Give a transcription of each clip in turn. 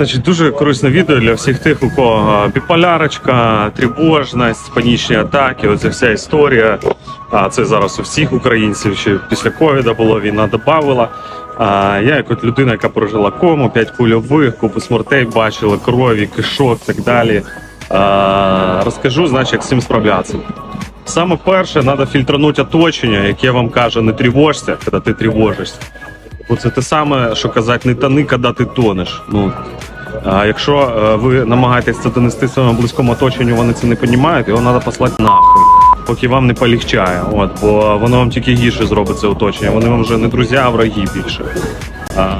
Значить, дуже корисне відео для всіх тих, у кого біполярочка, тривожність, панічні атаки. Оця вся історія. А це зараз у всіх українців. Ще після ковіда було війна додавала. А я, як от людина, яка прожила кому, п'ять кульових, купу смертей бачила, крові, кишок, так далі. А, розкажу, значить, як з цим справлятися. Саме перше, треба фільтранути оточення, яке вам каже, не тривожся, коли ти тривожишся. Бо це те саме, що казати, не тони, коли ти тонеш. Ну, а якщо е, ви намагаєтесь це донести своєму близькому оточенню, вони це не розуміють, його треба послати нахуй, поки вам не полегчає. От, бо воно вам тільки гірше зробить це оточення. Вони вам вже не друзі, а враги більше. А,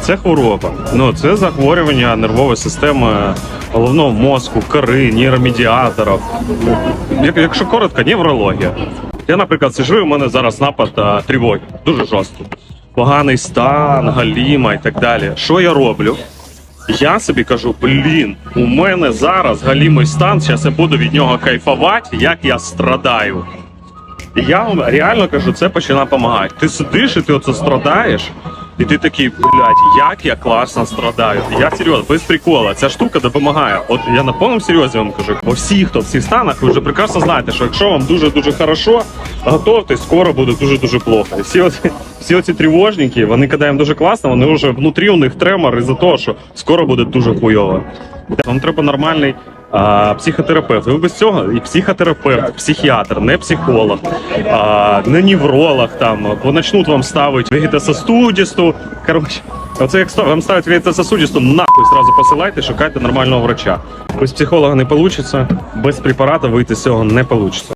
це хвороба. Ну, це захворювання нервової системи головного мозку, кори, нейромедіаторів. Як- Якщо коротко, неврологія. Я, наприклад, сижу, у мене зараз напад а, тривоги. Дуже жорстко. Поганий стан, галіма і так далі. Що я роблю? Я собі кажу, блін, у мене зараз галімий стан, зараз я буду від нього кайфувати, як я страдаю. І я вам реально кажу, це починає допомагати. Ти сидиш і ти оце страдаєш, і ти такий, блядь, як я класно страдаю. Я серйозно, без прикола, ця штука допомагає. От я на повному серйозі вам кажу, бо всі, хто в цих станах, ви вже прекрасно знаєте, що якщо вам дуже-дуже хорошо, готовтесь, скоро буде дуже-дуже плохо. І всі оці, всі оці тривожники, вони коли їм дуже класно, вони вже внутрі у них тремор із-за того, що скоро буде дуже хуйово. Вам треба нормальний а, психотерапевт. Ви без цього і психотерапевт, психіатр, не психолог, а, не невролог там, бо почнуть вам ставити вегетососудисту. Коротше, оце як вам ставить вегетососудисту, нахуй сразу посилайте, шукайте нормального врача. Без психолога не вийде, без препарату вийти з цього не вийде.